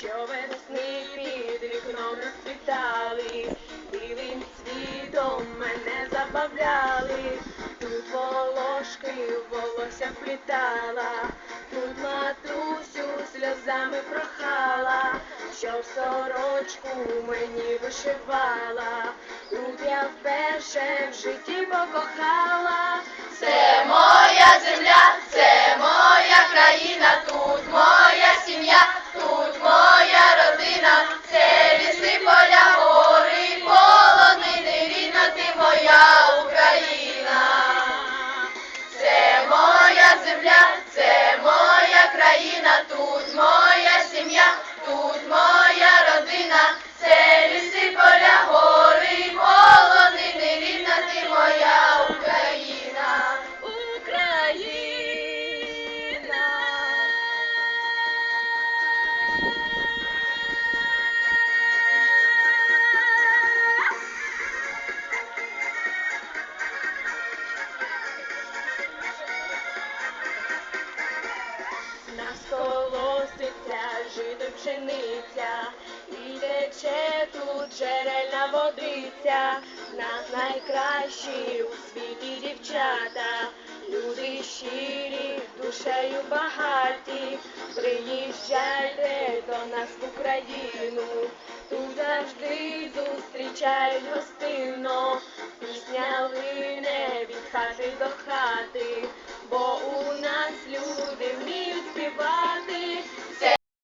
що весни під вікном розцвітали, білим світом мене забавляли, тут волошки волосся плітала, тут матусю сльозами прохала, що в сорочку мені вишивала, тут я вперше в житті покохала. Пшениця, і тече тут джерельна водиця, нас найкращі у світі дівчата, люди щирі, душею багаті, приїжджайте до нас в Україну, тут завжди зустрічають гостинно, пісня лине від хати до хати,